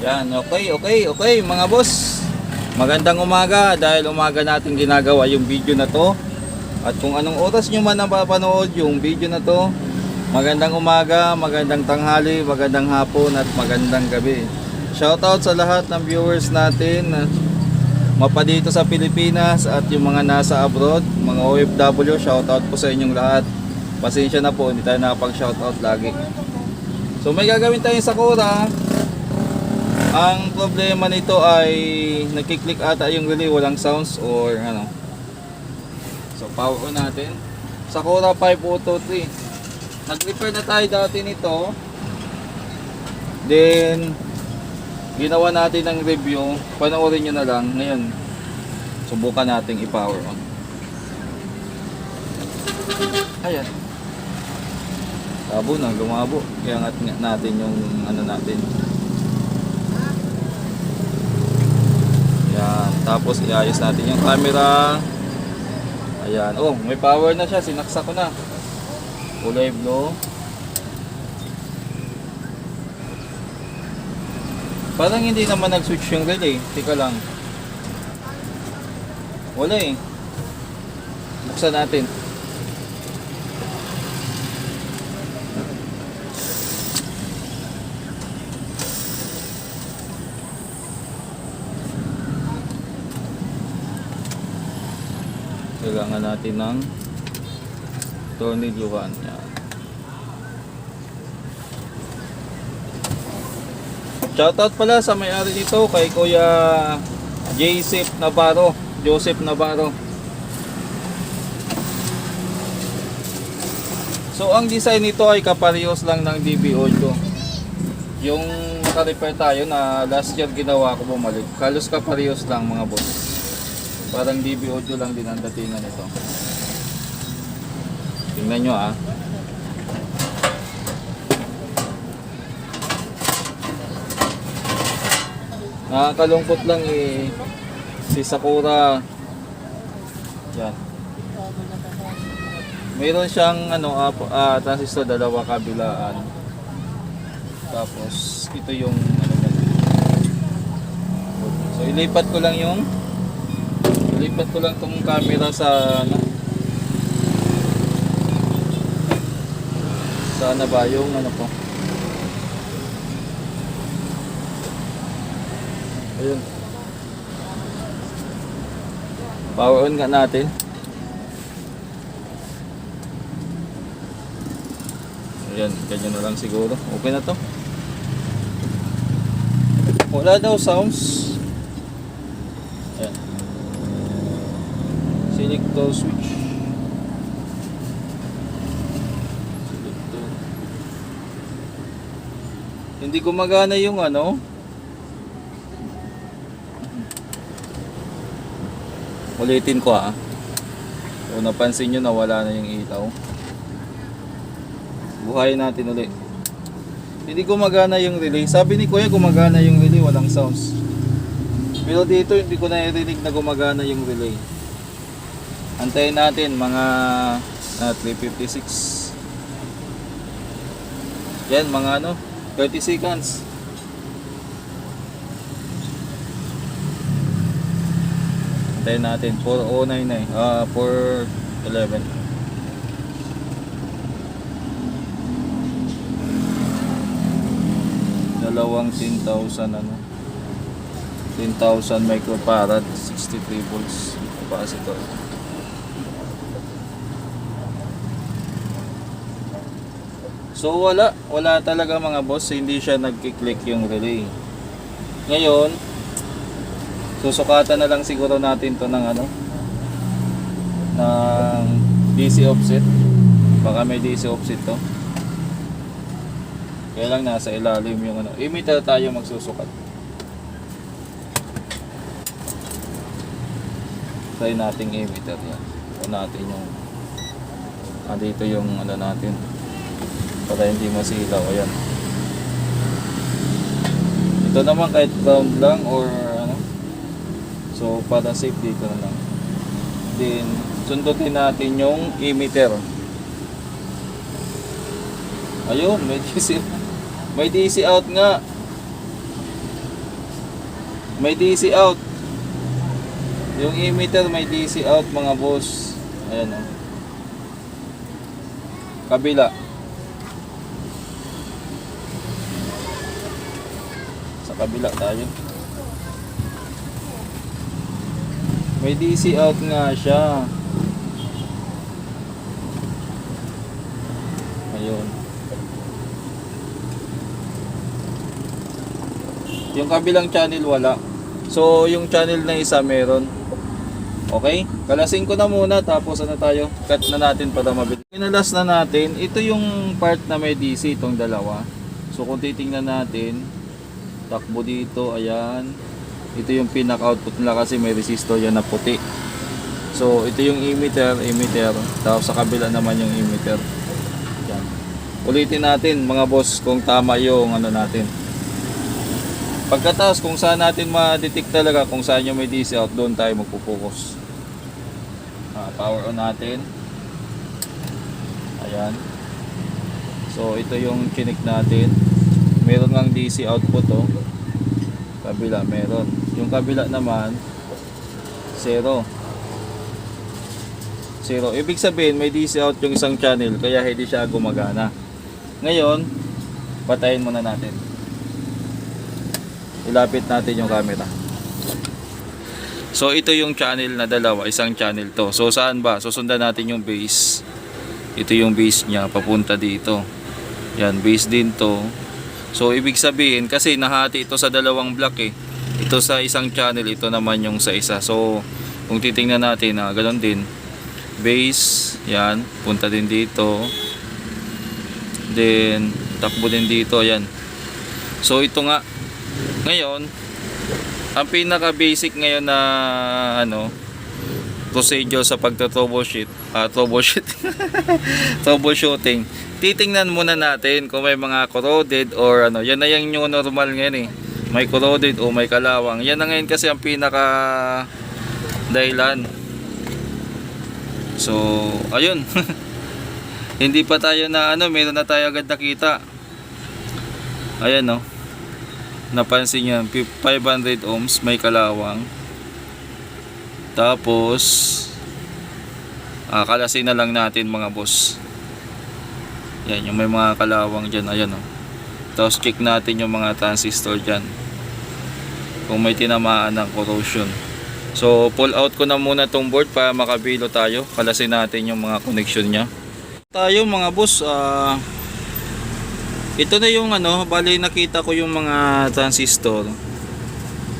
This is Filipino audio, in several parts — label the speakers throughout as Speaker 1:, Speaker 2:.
Speaker 1: Yan, okay, okay, okay mga boss. Magandang umaga dahil umaga natin ginagawa yung video na to. At kung anong oras nyo man napapanood yung video na to, magandang umaga, magandang tanghali, magandang hapon at magandang gabi. Shoutout sa lahat ng viewers natin na mapa dito sa Pilipinas at yung mga nasa abroad, mga OFW, shoutout po sa inyong lahat. Pasensya na po, hindi tayo nakapag-shoutout lagi. So may gagawin tayong Sakura. Ang problema nito ay nagkiklik ata yung relay, walang sounds or ano. So power on natin. Sakura 5023. Nag-repair na tayo dati nito. Then ginawa natin ng review. Panoorin nyo na lang. Ngayon, subukan nating i-power on. Ayan. Tabo na, gumabo. Kaya natin yung ano natin. Yan. Tapos iayos natin yung camera. Ayan. Oh, may power na siya. Sinaksak ko na. Kulay blue. Parang hindi naman nag-switch yung relay. Tika lang. Wala eh. Buksan natin. Kailangan natin ng tornilyuhan. Yan. Shoutout pala sa may-ari nito kay Kuya Joseph Navarro. Joseph Navarro. So ang design nito ay kaparehos lang ng DB Audio. Yung naka-repair tayo na last year ginawa ko bumalik. Halos kaparehos lang mga boss. Parang DB Audio lang din ang datingan nito. Tingnan nyo ah. Nakakalungkot lang eh. Si Sakura. Yan. Mayroon siyang ano, ah, ah, transistor dalawa kabilaan. Tapos ito yung ano. So ilipat ko lang yung ilipat ko lang tong camera sa ano Sana ba yung ano ko? Ayun. Power on nga natin. Ayan, ganyan na lang siguro. Okay na to. Wala daw sounds. Select to switch. Select to. Hindi gumagana yung ano. Ulitin ko ah. So napansin nyo na wala na yung ilaw. Buhayin natin ulit. Hindi gumagana yung relay. Sabi ni Kuya gumagana yung relay, walang sounds. Pero dito hindi ko naririnig na gumagana yung relay. Antayin natin mga ah, 356. Yan mga ano, 30 seconds. Antayin natin 4099 na eh. Ah, 411. dalawang 10,000 ano 10,000 microfarad 63 volts capacitor so wala wala talaga mga boss hindi siya nagki-click yung relay ngayon susukatan na lang siguro natin to ng ano ng DC offset baka may DC offset to kaya lang nasa ilalim yung ano. Emitter tayo magsusukat. Try nating emitter yan. O natin yung ah, dito yung ano natin. Para hindi masilaw. Ayan. Ito naman kahit ground lang or ano. So para safe dito na lang. Then sundutin natin yung emitter. Ayun, may DC. May DC out nga. May DC out. Yung emitter may DC out mga boss. Ayan o. Kabila. Kabila tayo. May DC out nga siya. Ayun. Yung kabilang channel wala. So, yung channel na isa meron. Okay? Kalasin ko na muna tapos ano tayo? Cut na natin para mabilis. Kinalas na natin. Ito yung part na may DC itong dalawa. So, kung titingnan natin, takbo dito, ayan. Ito yung pinaka-output nila kasi may resistor yan na puti. So, ito yung emitter, emitter. Tapos sa kabila naman yung emitter. Yan. Ulitin natin mga boss kung tama yung ano natin. Pagkatapos kung saan natin ma-detect talaga kung saan yung may DC out, doon tayo magpo-focus. Ah, power on natin. Ayan. So ito yung chinik natin. Meron ngang DC output oh. Kabila meron. Yung kabila naman zero. Zero. Ibig sabihin may DC out yung isang channel kaya hindi siya gumagana. Ngayon, patayin muna natin ilapit natin yung camera. So ito yung channel na dalawa, isang channel to. So saan ba? Susundan natin yung base. Ito yung base niya papunta dito. Yan, base din to. So ibig sabihin kasi nahati ito sa dalawang block eh. Ito sa isang channel, ito naman yung sa isa. So kung titingnan natin, ah, ganun din. Base, yan, punta din dito. Then takbo din dito, yan. So ito nga ngayon, ang pinaka basic ngayon na ano procedure sa pagto-troubleshoot, ah troubleshoot. troubleshooting. Titingnan muna natin kung may mga corroded or ano, yan na yung new normal ngayon eh. May corroded o may kalawang. Yan na ngayon kasi ang pinaka dahilan. So, ayun. Hindi pa tayo na ano, meron na tayo agad nakita. Ayan no napansin nyo 500 ohms may kalawang tapos ah, kalasin na lang natin mga boss yan yung may mga kalawang dyan ayan o tapos check natin yung mga transistor dyan kung may tinamaan ng corrosion so pull out ko na muna tong board para makabilo tayo kalasin natin yung mga connection nya tayo mga boss ah ito na yung ano, bali nakita ko yung mga transistor.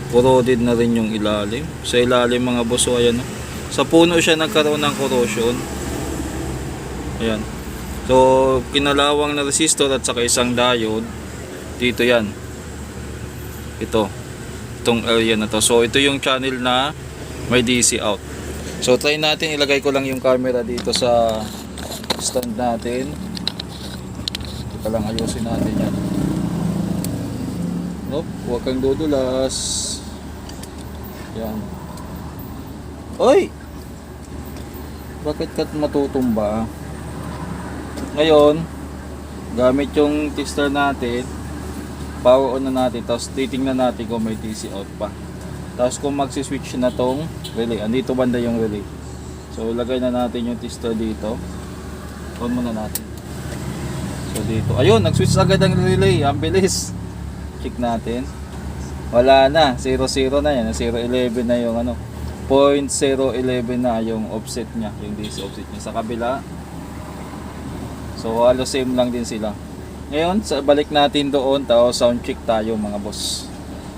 Speaker 1: Corroded na rin yung ilalim. Sa ilalim mga boss, so ayan. oh. Sa puno siya nagkaroon ng corrosion. Ayan. So, kinalawang na resistor at saka isang diode. Dito yan. Ito. Itong area na to. So, ito yung channel na may DC out. So, try natin. Ilagay ko lang yung camera dito sa stand natin. Teka lang ayusin natin yan. Nope, huwag kang dudulas. Yan. Oy! Bakit ka matutumba? Ngayon, gamit yung tester natin, power on na natin, tapos titingnan natin kung may DC out pa. Tapos kung magsi-switch na tong relay, andito banda yung relay. So, ilagay na natin yung tester dito. On muna natin. So dito, ayun, nag-switch agad ang relay. Ang bilis. Check natin. Wala na, 00 na yan. 011 na yung ano. 0.011 na yung offset niya, yung DC offset niya sa kabila. So halos same lang din sila. Ngayon, sa balik natin doon, tao sound check tayo mga boss.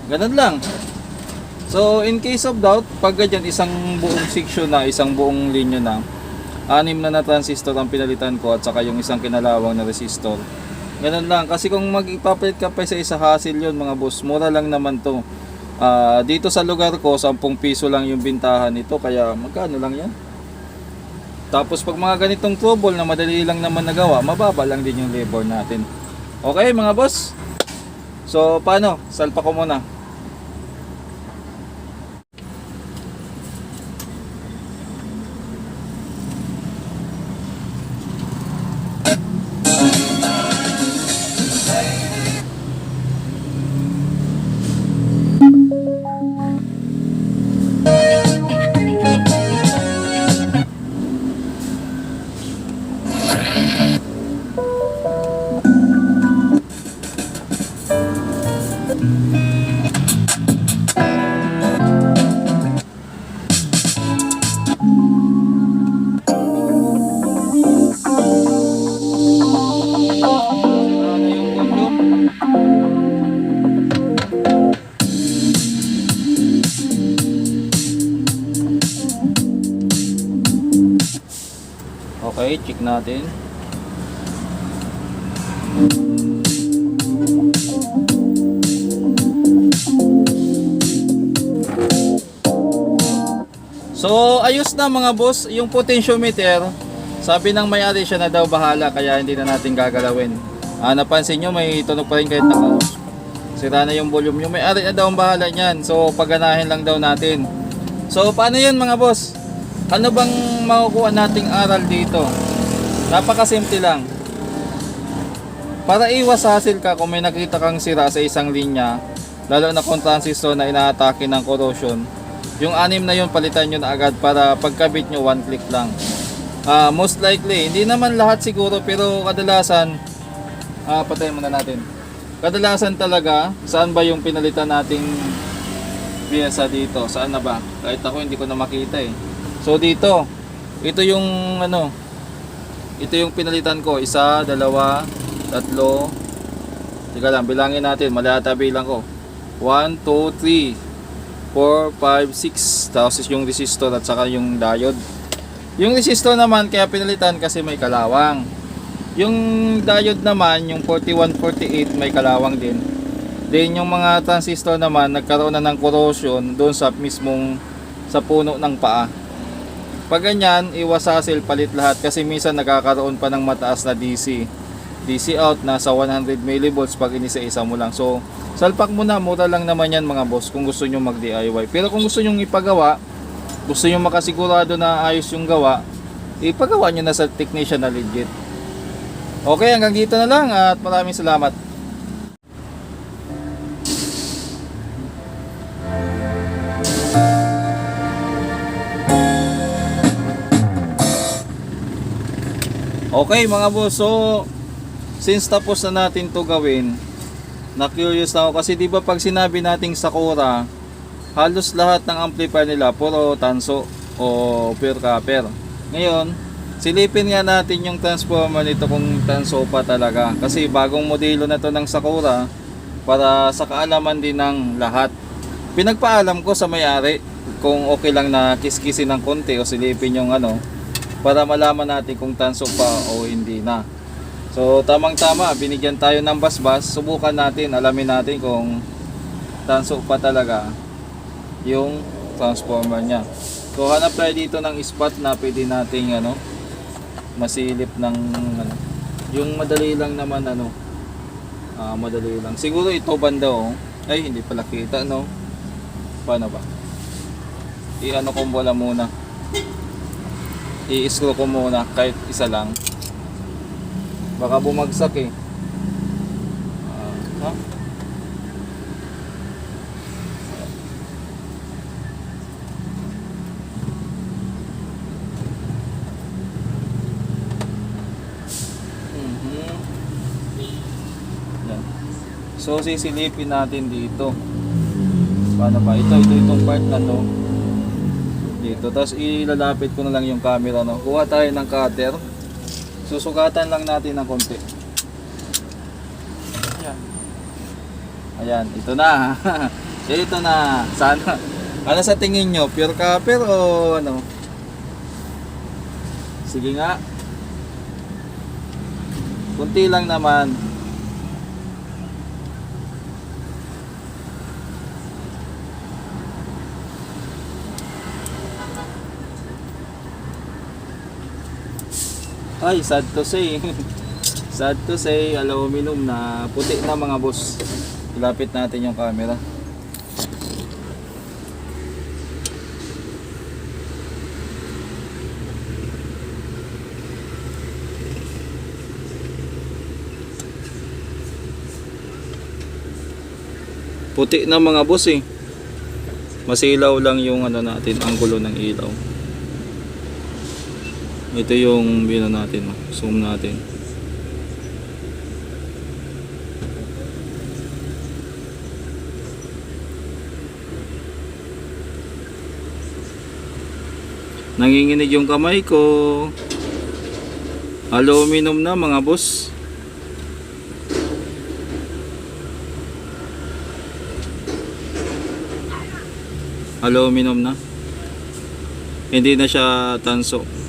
Speaker 1: Ganun lang. So in case of doubt, pag ganyan isang buong section na, isang buong linya na, anim na na transistor ang pinalitan ko at saka yung isang kinalawang na resistor. Ganun lang. Kasi kung mag-ipapalit ka pa sa isa hassle yun mga boss, mura lang naman to. Ah, dito sa lugar ko, 10 piso lang yung bintahan nito. Kaya magkano lang yan? Tapos pag mga ganitong trouble na madali lang naman nagawa, mababa lang din yung labor natin. Okay mga boss? So paano? Salpa ko muna. Natin. So, ayos na mga boss, yung potentiometer, sabi ng may-ari siya na daw bahala kaya hindi na natin gagalawin. Ah, napansin nyo, may tunog pa rin kahit naka Sira na yung volume. Yung may-ari na daw ang bahala niyan. So, paganahin lang daw natin. So, paano yun mga boss? Ano bang makukuha nating aral dito? Napakasimple lang. Para iwas hassle ka kung may nakita kang sira sa isang linya, lalo na kung transistor na inaatake ng corrosion, yung anim na yun palitan nyo na agad para pagkabit nyo one click lang. Ah, most likely, hindi naman lahat siguro pero kadalasan, ah, patayin muna natin. Kadalasan talaga, saan ba yung pinalitan nating piyesa dito? Saan na ba? Kahit ako hindi ko na makita eh. So dito, ito yung ano, ito yung pinalitan ko. Isa, dalawa, tatlo. Teka lang, bilangin natin. Malata bilang ko. 1, 2, 3, 4, 5, 6. Tapos yung resistor at saka yung diode. Yung resistor naman, kaya pinalitan kasi may kalawang. Yung diode naman, yung 4148 may kalawang din. Then yung mga transistor naman, nagkaroon na ng corrosion doon sa mismong sa puno ng paa. Pag ganyan, iwas hassle, palit lahat kasi minsan nagkakaroon pa ng mataas na DC. DC out, nasa 100 millivolts pag inisa-isa mo lang. So, salpak mo na, mura lang naman yan mga boss kung gusto nyo mag DIY. Pero kung gusto nyo ipagawa, gusto nyo makasigurado na ayos yung gawa, ipagawa nyo na sa technician na legit. Okay, hanggang dito na lang at maraming salamat. Okay mga boss, so since tapos na natin to gawin, na curious ako kasi di ba pag sinabi nating Sakura, halos lahat ng amplifier nila puro tanso o pure copper. Ngayon, silipin nga natin yung transformer nito kung tanso pa talaga kasi bagong modelo na to ng Sakura para sa kaalaman din ng lahat. Pinagpaalam ko sa may-ari kung okay lang na kiskisin ng konti o silipin yung ano para malaman natin kung tanso pa o hindi na. So tamang tama, binigyan tayo ng basbas, subukan natin, alamin natin kung tanso pa talaga yung transformer niya. So hanap tayo dito ng spot na pwede nating ano masilip ng ano yung madali lang naman ano ah madali lang. Siguro ito banda oh. Ay hindi pala kita no? Paano ba? I-ano ko muna i-screw ko muna kahit isa lang baka bumagsak eh Ah, ha? Mhm. So sisilipin natin dito. Paano ba? Ito, ito, itong part na to. Dito. Tapos ilalapit ko na lang yung camera. No? Kuha tayo ng cutter. Susugatan lang natin ng konti. Ayan. Ayan, ito na. ito na. Sana. Ano sa tingin nyo? Pure copper o ano? Sige nga. Kunti lang naman. Ay, sad to say. sad to say, aluminum na puti na mga boss. Ilapit natin yung camera. Puti na mga boss eh. Masilaw lang yung ano natin, anggulo ng ilaw. Ito yung bino natin, zoom natin. Nanginginig yung kamay ko. Aluminum na mga boss. Aluminum na. Hindi na siya tanso.